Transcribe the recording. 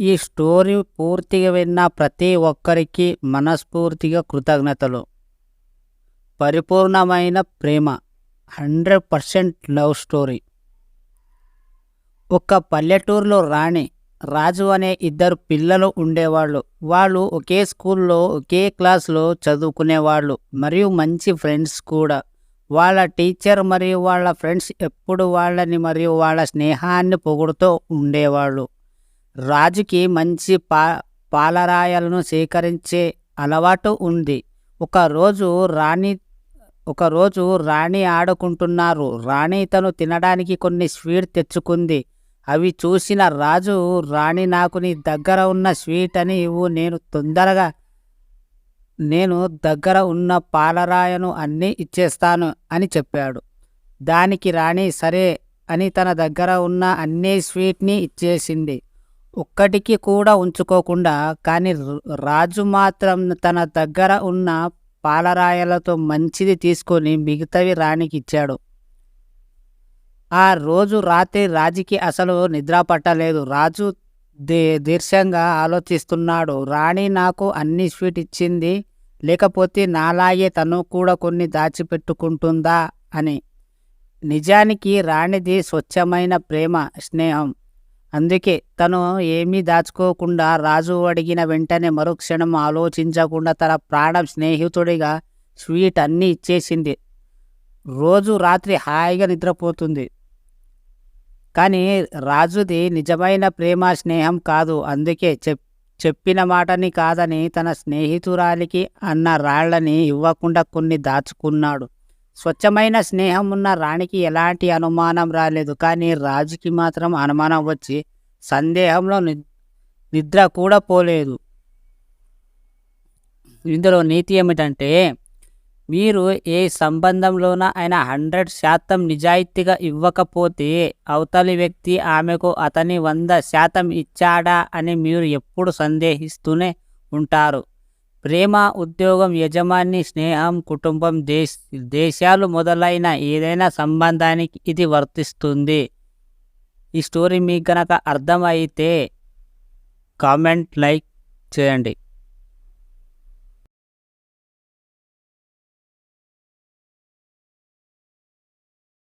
ఈ స్టోరీ పూర్తిగా విన్న ప్రతి ఒక్కరికి మనస్ఫూర్తిగా కృతజ్ఞతలు. పరిపూర్ణమైన ప్రేమ హండ్రెడ్ పర్సెంట్ లవ్ స్టోరీ. ఒక పల్లెటూరులో రాణి రాజు అనే ఇద్దరు పిల్లలు ఉండేవాళ్ళు. వాళ్ళు ఒకే స్కూల్లో ఒకే క్లాస్లో చదువుకునేవాళ్ళు మరియు మంచి ఫ్రెండ్స్ కూడా. వాళ్ళ టీచర్ మరియు వాళ్ళ ఫ్రెండ్స్ ఎప్పుడు వాళ్ళని మరియు వాళ్ళ స్నేహాన్ని పొగుడుతూ ఉండేవాళ్ళు. రాజుకి మంచి పా పాలరాయలను సేకరించే అలవాటు ఉంది. ఒకరోజు రాణి ఒకరోజు రాణి ఆడుకుంటున్నారు. రాణి తను తినడానికి కొన్ని స్వీట్ తెచ్చుకుంది. అవి చూసిన రాజు రాణి నాకు నీ దగ్గర ఉన్న స్వీట్ అని ఇవ్వు. నేను తొందరగా నేను దగ్గర ఉన్న పాలరాయను అన్నీ ఇచ్చేస్తాను అని చెప్పాడు. దానికి రాణి సరే అని తన దగ్గర ఉన్న అన్ని స్వీట్ని ఇచ్చేసింది. ఒక్కటికి కూడా ఉంచుకోకుండా కానీ రాజు మాత్రం తన దగ్గర ఉన్న పాలరాయలతో మంచిది తీసుకొని మిగతావి రాణికి ఇచ్చాడు. ఆ రోజు రాత్రి రాజుకి అసలు నిద్ర పట్టలేదు. రాజు దే దీర్ఘంగా ఆలోచిస్తున్నాడు. రాణి నాకు అన్ని స్వీట్ ఇచ్చింది లేకపోతే నాలాగే తను కూడా కొన్ని దాచిపెట్టుకుంటుందా అని. నిజానికి రాణిది స్వచ్ఛమైన ప్రేమ స్నేహం. అందుకే తను ఏమీ దాచుకోకుండా రాజు అడిగిన వెంటనే మరుక్షణం ఆలోచించకుండా తన ప్రాణం స్నేహితుడిగా స్వీట్ అన్నీ ఇచ్చేసింది. రోజు రాత్రి హాయిగా నిద్రపోతుంది. కానీ రాజుది నిజమైన ప్రేమ స్నేహం కాదు. అందుకే చెప్ చెప్పిన మాటని కాదని తన స్నేహితురాలికి అన్న రాళ్ళని ఇవ్వకుండా కొన్ని దాచుకున్నాడు. స్వచ్ఛమైన స్నేహం ఉన్న రాణికి ఎలాంటి అనుమానం రాలేదు. కానీ రాజుకి మాత్రం అనుమానం వచ్చి సందేహంలో ని- నిద్ర కూడా పోలేదు. ఇందులో నీతి ఏమిటంటే మీరు ఏ సంబంధంలోన అయినా హండ్రెడ్ శాతం నిజాయితీగా ఇవ్వకపోతే అవతలి వ్యక్తి ఆమెకు అతని వంద శాతం ఇచ్చాడా అని మీరు ఎప్పుడు సందేహిస్తూనే ఉంటారు. ప్రేమ ఉద్యోగం యజమాని స్నేహం కుటుంబం దేశ దేశాలు మొదలైన ఏదైనా సంబంధానికి ఇది వర్తిస్తుంది. ఈ స్టోరీ మీకు కనుక అర్థమైతే కామెంట్ లైక్ చేయండి.